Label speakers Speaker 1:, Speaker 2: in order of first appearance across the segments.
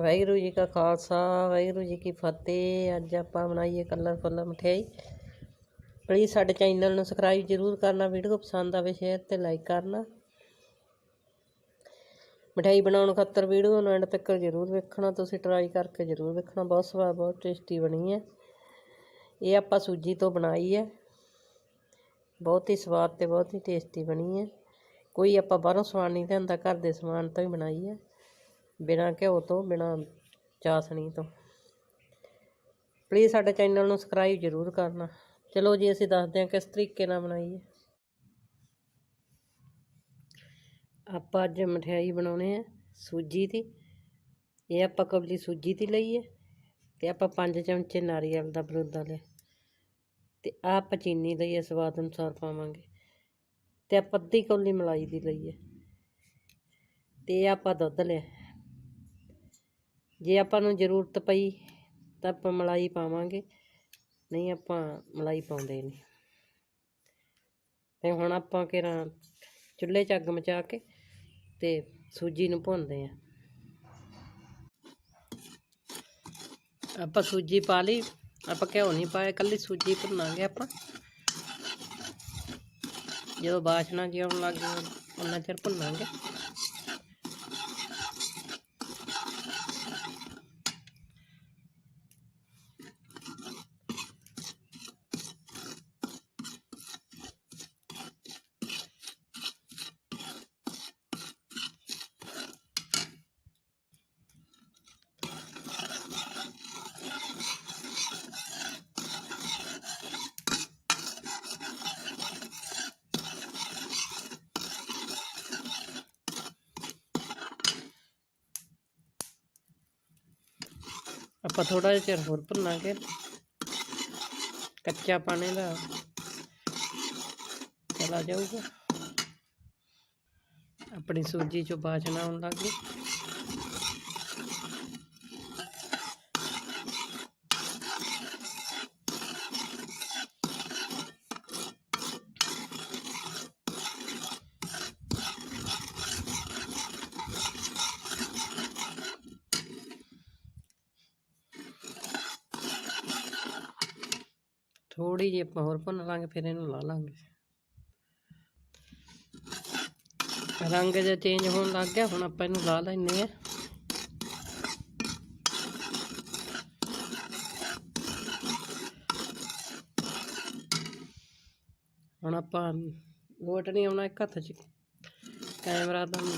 Speaker 1: ਵਾਹਿਗੁਰੂ ਜੀ ਕਾ ਖਾਲਸਾ, ਵਾਹਿਗੁਰੂ ਜੀ ਕੀ ਫਤਿਹ। ਅੱਜ ਆਪਾਂ ਬਣਾਈਏ ਕਲਰਫੁੱਲ ਮਠਿਆਈ। ਪਲੀਜ਼ ਸਾਡੇ ਚੈਨਲ ਨੂੰ ਸਬਸਕ੍ਰਾਈਬ ਜਰੂਰ ਕਰਨਾ ਵੀਡੀਓ ਪਸੰਦ ਆਵੇ ਸ਼ੇਅਰ ਤੇ ਲਾਈਕ ਕਰਨਾ। ਮਠਿਆਈ ਬਣਾਉਣ ਖਾਤਰ ਵੀਡੀਓ ਨੂੰ ਐਂਡ ਤੱਕ ਜਰੂਰ ਵੇਖਣਾ, ਤੁਸੀਂ ਟਰਾਈ ਕਰਕੇ ਜਰੂਰ ਵੇਖਣਾ। ਬਹੁਤ ਸਵਾਦ, ਬਹੁਤ ਟੇਸਟੀ ਬਣੀ ਹੈ। ਇਹ ਆਪਾਂ ਸੂਜੀ ਤੋਂ ਬਣਾਈ ਹੈ। ਬਹੁਤ ਹੀ ਸਵਾਦ ਤੇ ਬਹੁਤ ਹੀ ਟੇਸਟੀ ਬਣੀ ਹੈ। ਕੋਈ ਆਪਾਂ ਬਾਹਰੋਂ ਸਮਾਨ ਨਹੀਂ ਲਿਆਂਦਾ, ਘਰ ਦੇ ਸਮਾਨ ਤੋਂ ਹੀ ਬਣਾਈ ਹੈ। ਬਿਨਾਂ ਘਿਓ ਤੋਂ, ਬਿਨਾਂ ਚਾਸਣੀ ਤੋਂ। ਪਲੀਜ਼ ਸਾਡੇ ਚੈਨਲ ਨੂੰ ਸਬਸਕ੍ਰਾਈਬ ਜ਼ਰੂਰ ਕਰਨਾ। ਚਲੋ ਜੀ, ਅਸੀਂ ਦੱਸਦੇ ਹਾਂ ਕਿਸ ਤਰੀਕੇ ਨਾਲ ਬਣਾਈਏ। ਆਪਾਂ ਅੱਜ ਮਠਿਆਈ ਬਣਾਉਣੇ ਆ ਸੂਜੀ ਦੀ। ਇਹ ਆਪਾਂ ਕਬਲੀ ਸੂਜੀ ਦੀ ਲਈ ਹੈ ਤੇ ਆਪਾਂ 5 ਚਮਚੇ ਨਾਰੀਅਲ ਦਾ ਬਲੂਦਾ ਲਿਆ। ਤੇ ਆਹ ਆਪਾਂ ਚੀਨੀ ਲਈ ਹੈ ਸਵਾਦ ਅਨੁਸਾਰ ਪਾਵਾਂਗੇ। ਤੇ ਆਪਾਂ ਅੱਧੀ ਕੌਲੀ ਮਲਾਈ ਦੀ ਲਈ ਹੈ। ਤੇ ਇਹ ਆਪਾਂ ਦੁੱਧ ਲਿਆ। ਜੇ ਆਪਾਂ ਨੂੰ ਜ਼ਰੂਰਤ ਪਈ ਤਾਂ ਆਪਾਂ ਮਲਾਈ ਪਾਵਾਂਗੇ, ਨਹੀਂ ਆਪਾਂ ਮਲਾਈ ਪਾਉਂਦੇ ਨਹੀਂ। ਤੇ ਹੁਣ ਆਪਾਂ ਕਿਰਾਂ ਚੁੱਲ੍ਹੇ 'ਚ ਅੱਗ ਮਚਾ ਕੇ ਤੇ ਸੂਜੀ ਨੂੰ ਭੁੰਨਦੇ ਆ ਆਪਾਂ ਸੂਜੀ ਪਾ ਲਈ, ਆਪਾਂ ਘਿਓ ਨਹੀਂ ਪਾਇਆ ਕੱਲੀ ਸੂਜੀ ਭੁੰਨਾਂਗੇ ਆਪਾਂ। ਜਦੋਂ ਬਾਸ਼ਨਾ ਜਿਹੀ ਲੱਗ ਗਈ ਉਹਨਾਂ ਚਿਰ ਭੁੰਨਾਂਗੇ। ਆਪਾਂ ਥੋੜਾ ਜਿਹਾ ਚਿਰ ਹੋਰ ਭੁੰਨਾਂਗੇ। ਕੱਚਾ ਪਾਣੀ ਦਾ ਚਲਾ ਜਾਊਗਾ। ਆਪਣੀ ਸੂਜੀ ਚੋਂ ਬਾਸ਼ਨਾ ਆਉਣ ਲੱਗ ਗਈ। ਥੋੜੀ ਆਪਾਂ ਹੋਰ ਭੁੰਨ ਲਾਂਗੇ, ਫਿਰ ਇਹਨੂੰ ਲਾ ਲਾਂਗੇ। ਰੰਗ ਜਿਹਾ ਚੇਂਜ ਹੋਣ ਲੱਗ ਗਿਆ, ਹੁਣ ਆਪਾਂ ਇਹਨੂੰ ਲਾ ਲੈਨੇ ਆ ਹੁਣ ਆਪਾਂ ਲੋਟ ਨਹੀਂ ਆਉਣਾ ਇੱਕ ਹੱਥ 'ਚ। ਕੈਮਰਾ ਦਾ ਹੁਣ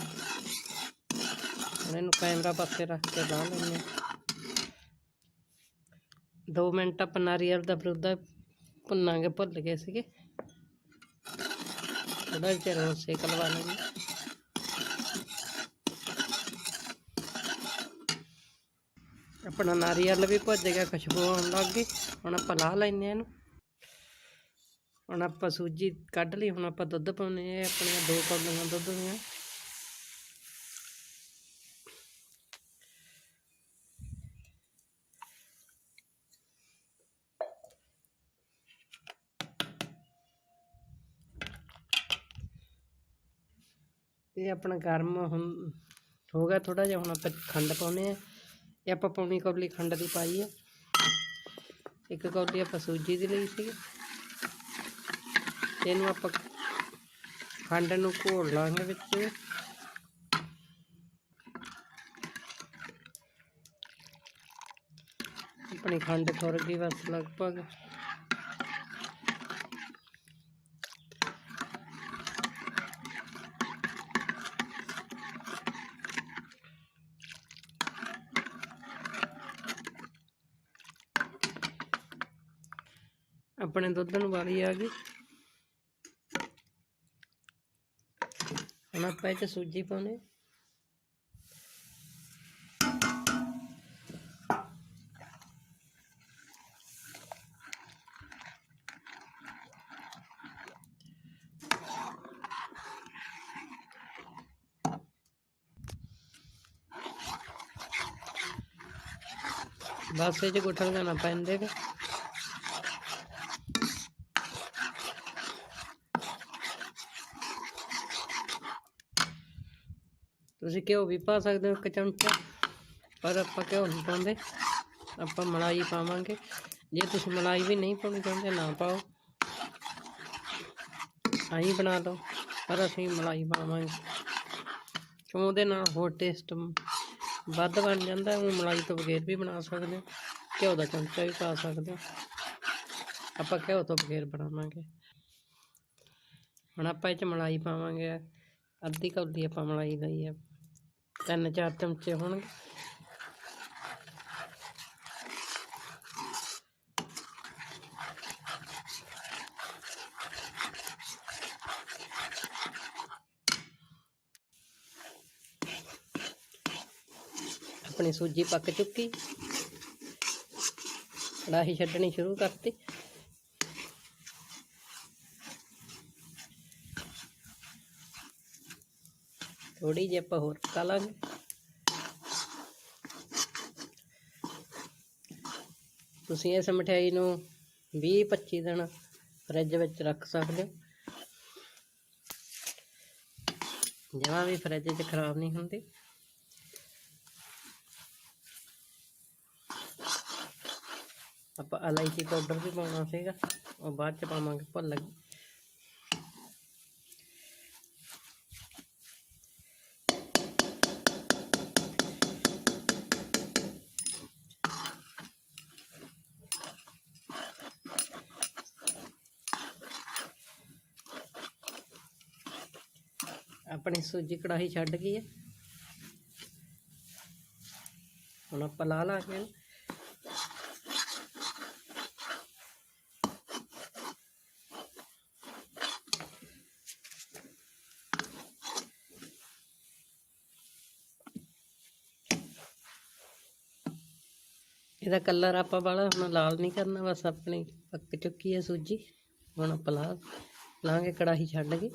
Speaker 1: ਇਹਨੂੰ ਕੈਮਰਾ ਪਾਸੇ ਰੱਖ ਕੇ ਲਾ ਲੈਨੇ 2 ਮਿੰਟ ਆਪਾਂ ਨਾਰੀਅਲ ਦਾ ਬਰੂਦਾ ਭੁੰਨਾਂਗੇ ਭੁੱਲ ਗਏ ਸੀਗੇ। ਥੋੜਾ ਜਿਹਾ ਹੋਰ ਸੇਕ ਲਵਾ ਲਾਂਗੇ ਆਪਣਾ ਨਾਰੀਅਲ ਵੀ ਭੁੱਜ ਗਿਆ, ਖੁਸ਼ਬੂ ਆਉਣ ਲੱਗ ਗਈ। ਹੁਣ ਆਪਾਂ ਲਾ ਲੈਨੇ ਇਹਨੂੰ। ਹੁਣ ਆਪਾਂ ਸੂਜੀ ਕੱਢ ਲਈ, ਹੁਣ ਆਪਾਂ ਦੁੱਧ ਪਾਉਨੇ ਆ ਆਪਣੀਆਂ ਦੋ ਕੌਲੀਆਂ ਦੁੱਧ ਦੀਆਂ। ਇਹ ਆਪਣਾ ਗਰਮ ਹੁਣ ਹੋ ਗਿਆ ਥੋੜਾ ਜਿਹਾ, ਹੁਣ ਆਪਾਂ ਖੰਡ ਪਾਉਨੇ ਆ ਇਹ ਆਪਾਂ ਪੌਣੀ ਕੌਲੀ ਖੰਡ ਦੀ ਪਾਈ ਹੈ ਇੱਕ ਕੌਲੀ ਆਪਾਂ ਸੂਜੀ ਦੀ ਲਈ ਸੀ ਇਹਨੂੰ ਆਪਾਂ ਖੰਡ ਨੂੰ ਘੋਲ ਲਾਂਗੇ ਵਿੱਚ। ਆਪਣੀ ਖੰਡ ਖੁਰ ਗਈ ਬਸ ਲਗਭਗ ਆਪਣੇ ਦੁੱਧ ਨੂੰ ਵਾਲੀ ਆ ਗਈ। ਹੁਣ ਆਪਾਂ ਇਹ 'ਚ ਸੂਜੀ ਪਾਉਣੇ। ਬਸ ਇਹ 'ਚ ਗੁੱਠਲ ਨਾ ਪੈਂਦੇ ਵੇ ਤੁਸੀਂ ਘਿਓ ਵੀ ਪਾ ਸਕਦੇ ਹੋ ਇੱਕ ਚਮਚਾ, ਪਰ ਆਪਾਂ ਘਿਓ ਨਹੀਂ ਪਾਉਂਦੇ। ਆਪਾਂ ਮਲਾਈ ਪਾਵਾਂਗੇ। ਜੇ ਤੁਸੀਂ ਮਲਾਈ ਵੀ ਨਹੀਂ ਪਾਉਣੀ ਚਾਹੁੰਦੇ, ਨਾ ਪਾਓ। ਆਹੀ ਬਣਾ ਲਓ, ਪਰ ਅਸੀਂ ਮਲਾਈ ਪਾਵਾਂਗੇ। ਕਿਉਂ ਉਹਦੇ ਨਾਲ ਹੋਰ ਟੇਸਟ ਵੱਧ ਬਣ ਜਾਂਦਾ ਉਹ ਮਲਾਈ ਤੋਂ ਬਗੈਰ ਵੀ ਬਣਾ ਸਕਦੇ ਹੋ। ਘਿਓ ਦਾ ਚਮਚਾ ਵੀ ਪਾ ਸਕਦੇ ਹੋ। ਆਪਾਂ ਘਿਓ ਤੋਂ ਬਗੈਰ ਬਣਾਵਾਂਗੇ। ਹੁਣ ਆਪਾਂ ਇਹ ਚ ਮਲਾਈ ਪਾਵਾਂਗੇ। ਅੱਧੀ ਕੌਲੀ ਆਪਾਂ ਮਲਾਈ ਲਈ ਆ ਤਿੰਨ ਚਾਰ ਚਮਚੇ ਹੋਣਗੇ। ਆਪਣੀ ਸੂਜੀ ਪੱਕ ਚੁੱਕੀ। ਕੜਾਹੀ ਛੱਡਣੀ ਸ਼ੁਰੂ ਕਰਤੀ। ਥੋੜੀ ਜਿਹੀ ਆਪਾਂ ਹੋਰ ਪਕਾ ਲਾਂਗੇ। ਤੁਸੀਂ ਇਸ ਮਠਿਆਈ ਨੂੰ 20-25 ਦਿਨ ਫਰਿੱਜ ਵਿੱਚ ਰੱਖ ਸਕਦੇ ਹੋ। ਜਮਾਂ ਵੀ ਫਰਿੱਜ 'ਚ ਖਰਾਬ ਨਹੀਂ ਹੁੰਦੀ। ਆਪਾਂ ਇਲਾਇਚੀ ਪਾਊਡਰ ਵੀ ਪਾਉਣਾ ਸੀਗਾ, ਉਹ ਬਾਅਦ ਚ ਪਾਵਾਂਗੇ ਭੁੱਲ ਗਏ। ਆਪਣੀ ਸੂਜੀ ਕੜਾਹੀ ਛੱਡ ਗਈ ਹੈ। ਹੁਣ ਆਪਾਂ ਲਾ ਲਾਂਗੇ ਇਹਨੂੰ। ਇਹਦਾ ਕਲਰ ਆਪਾਂ ਵਾਲਾ ਹੁਣ ਲਾਲ ਨਹੀਂ ਕਰਨਾ, ਬਸ ਆਪਣੀ ਪੱਕ ਚੁੱਕੀ ਹੈ ਸੂਜੀ। ਹੁਣ ਆਪਾਂ ਲਾ ਲਾਂਗੇ ਕੜਾਹੀ ਛੱਡ ਕੇ।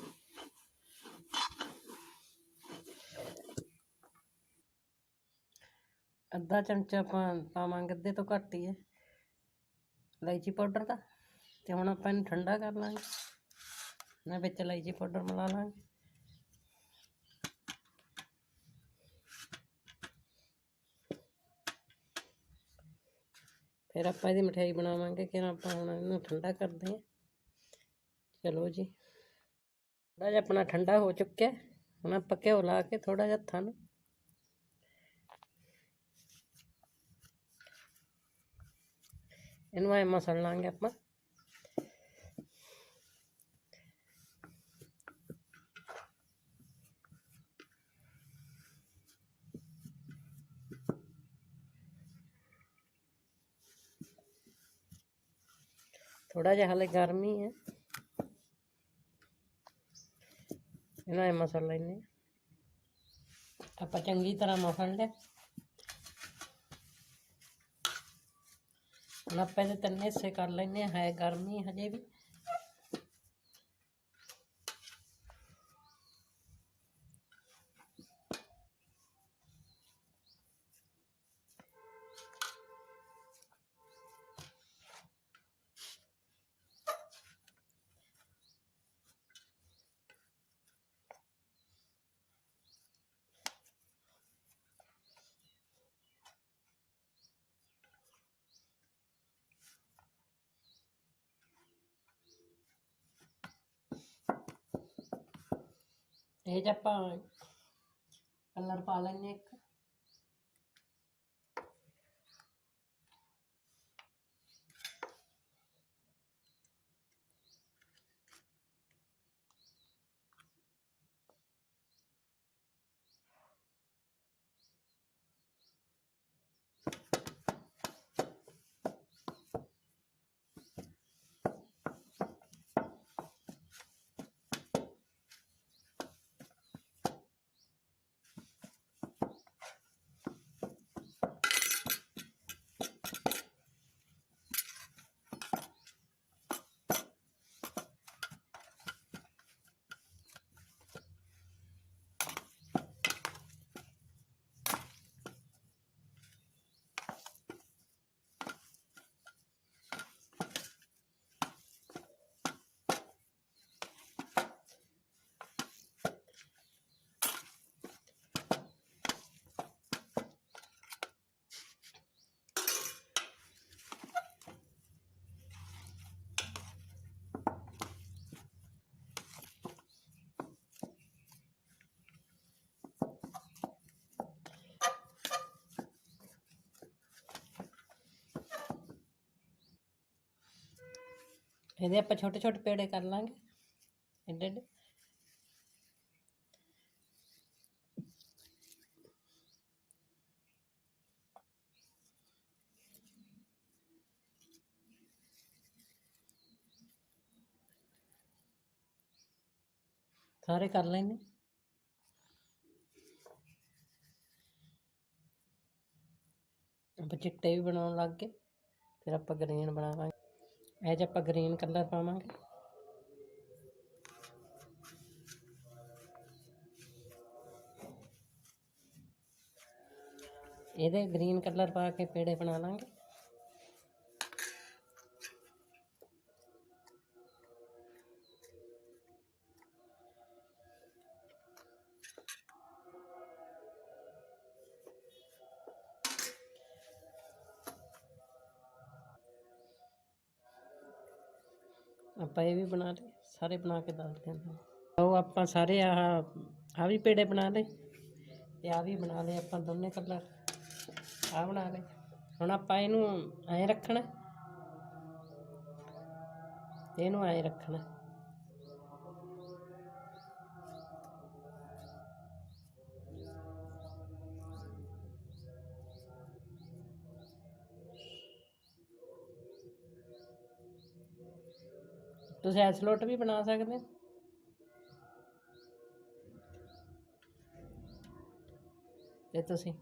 Speaker 1: ਅੱਧਾ ਚਮਚਾ ਆਪਾਂ ਪਾਵਾਂਗੇ, ਅੱਧੇ ਤੋਂ ਘੱਟ ਹੀ ਹੈ। ਇਲਾਇਚੀ ਪਾਊਡਰ ਦਾ। ਤੇ ਹੁਣ ਆਪਾਂ ਇਹਨੂੰ ਠੰਡਾ ਕਰ ਲਾਂਗੇ। ਨਾ ਵਿੱਚ ਇਲਾਇਚੀ ਪਾਊਡਰ ਮਿਲਾ ਲਾਂਗੇ। ਫਿਰ ਆਪਾਂ ਇਹਦੀ ਮਠਿਆਈ ਬਣਾਵਾਂਗੇ। ਕਿ ਆਪਾਂ ਹੁਣ ਇਹਨੂੰ ਠੰਡਾ ਕਰਦੇ ਹਾਂ। ਚਲੋ ਜੀ। ਥੋੜਾ ਜਿਹਾ ਆਪਣਾ ਠੰਡਾ ਹੋ ਚੁੱਕਿਆ। ਹੁਣ ਆਪਾਂ ਘਿਓ ਲਾ ਕੇ ਥੋੜਾ ਜਿਹਾ ਹੱਥਾਂ ਨੂੰ ਇਹਨੂੰ ਐ ਮਸਲ ਲਾਂਗੇ ਆਪਾਂ। ਥੋੜਾ ਜਿਹਾ ਹਲੇ ਗਰਮੀ ਹੈ ਇਹਨਾਂ ਇਹ ਮਸਲ ਲੈਨੇ ਹਾਂ। ਆਪਾਂ ਚੰਗੀ ਤਰ੍ਹਾਂ ਮਸਲ ਲਿਆ। ਆਪਾਂ ਇਹਦੇ ਤਿੰਨ ਹਿੱਸੇ ਕਰ ਲੈਨੇ ਆ ਹੈ ਗਰਮੀ ਹਜੇ ਵੀ। ਇਹ 'ਚ ਆਪਾਂ ਕਲਰ ਪਾ ਇਹਦੇ ਆਪਾਂ ਛੋਟੇ ਛੋਟੇ ਪੇੜੇ ਕਰ ਲਾਂਗੇ। ਏਡੇ ਏਡੇ ਸਾਰੇ ਕਰ ਲੈਣੇ ਆਪਾਂ ਚਿੱਟੇ ਵੀ ਬਣਾਉਣ ਲੱਗ ਗਏ। ਫਿਰ ਆਪਾਂ ਗ੍ਰੀਨ ਬਣਾਵਾਂਗੇ। ਇਹ 'ਚ ਆਪਾਂ ਗ੍ਰੀਨ ਕਲਰ ਪਾਵਾਂਗੇ। ਇਹਦੇ ਗ੍ਰੀਨ ਕਲਰ ਪਾ ਕੇ ਪੇੜੇ ਬਣਾ ਲਾਂਗੇ। ਆਪਾਂ ਇਹ ਵੀ ਬਣਾ ਲਏ ਸਾਰੇ ਬਣਾ ਕੇ ਦੱਸ ਦਿੰਦੇ ਹਾਂ। ਉਹ ਆਪਾਂ ਸਾਰੇ ਆਹ ਆ ਵੀ ਪੇੜੇ ਬਣਾ ਲਏ ਤੇ ਆ ਵੀ ਬਣਾ ਲਏ ਆਪਾਂ ਦੋਨੇ ਕਲਰ ਆ ਬਣਾ ਲਏ। ਹੁਣ ਆਪਾਂ ਇਹਨੂੰ ਐਂ ਰੱਖਣਾ। ਇਹਨੂੰ ਐਂ ਰੱਖਣਾ। ਤੁਸੀਂ ਐਸਲੋਟ ਵੀ ਬਣਾ ਸਕਦੇ ਹੋ। ਤੇ ਤੁਸੀਂ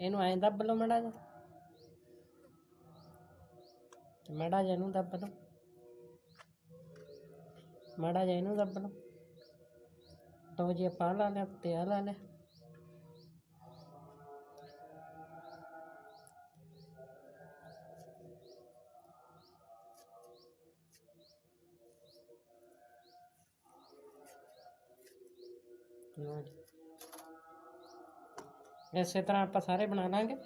Speaker 1: ਇਹਨੂੰ ਐਂ ਦੱਬ ਲਓ ਮੜਾ ਜਾ ਤੇ ਮੜਾ ਜਾ ਇਹਨੂੰ ਦੱਬ ਲਓ। ਮੜਾ ਜਾ ਇਹਨੂੰ ਦੱਬ ਲਓ। ਲਓ ਜੀ, ਆਪਾਂ ਲਾ ਲਿਆ, ਤੇ ਆ ਲਾ ਲਿਆ। ਇਸੇ ਤਰ੍ਹਾਂ ਆਪਾਂ ਸਾਰੇ ਬਣਾ ਲਾਂਗੇ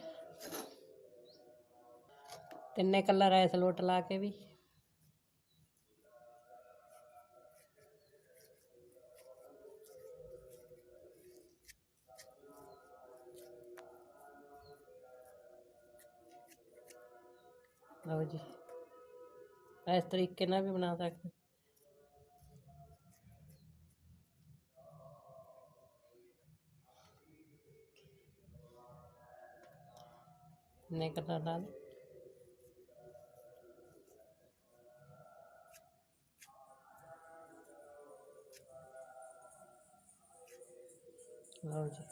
Speaker 1: ਤਿੰਨੇ ਕਲਰ ਐਸ ਲੋਟ ਲਾ ਕੇ ਵੀ ਲਓ ਜੀ ਇਸ ਤਰੀਕੇ ਨਾਲ ਵੀ ਬਣਾ ਸਕਦੇ ਨੇ ਲਓ ਜੀ।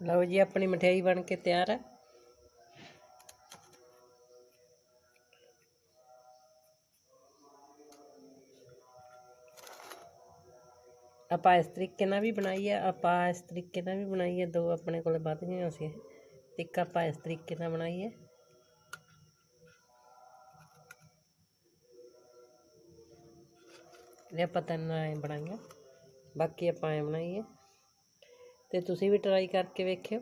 Speaker 1: ਲਓ ਜੀ ਆਪਣੀ ਮਠਿਆਈ ਬਣ ਕੇ ਤਿਆਰ ਹੈ ਆਪਾਂ ਇਸ ਤਰੀਕੇ ਨਾਲ ਵੀ ਬਣਾਈ ਹੈ ਆਪਾਂ ਇਸ ਤਰੀਕੇ ਨਾਲ ਵੀ ਬਣਾਈ ਹੈ ਦੋ ਆਪਣੇ ਕੋਲ ਵੱਧ ਗਈਆਂ ਸੀ ਇੱਕ ਆਪਾਂ ਇਸ ਤਰੀਕੇ ਨਾਲ ਬਣਾਈ ਹੈ ਇਹ ਆਪਾਂ ਤਿੰਨ ਐਂ ਬਣਾਈਆਂ, ਬਾਕੀ ਆਪਾਂ ਐਂ ਬਣਾਈਏ। ਹੈ ਤੇ ਤੁਸੀਂ ਵੀ ਟਰਾਈ ਕਰਕੇ ਵੇਖਿਓ।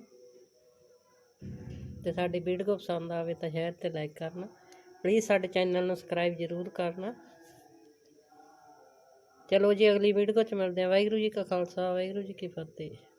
Speaker 1: ਤੇ ਸਾਡੀ ਵੀਡੀਓ ਪਸੰਦ ਆਵੇ ਤਾਂ ਸ਼ੇਅਰ ਤੇ ਲਾਈਕ ਕਰਨਾ। ਪਲੀਜ਼ ਸਾਡੇ ਚੈਨਲ ਨੂੰ ਸਬਸਕ੍ਰਾਈਬ ਜ਼ਰੂਰ ਕਰਨਾ। ਚਲੋ ਜੀ ਅਗਲੀ ਵੀਡੀਓ 'ਚ ਮਿਲਦੇ ਹਾਂ। ਵਾਹਿਗੁਰੂ ਜੀ ਕਾ ਖਾਲਸਾ, ਵਾਹਿਗੁਰੂ ਜੀ ਕੀ ਫਤਿਹ।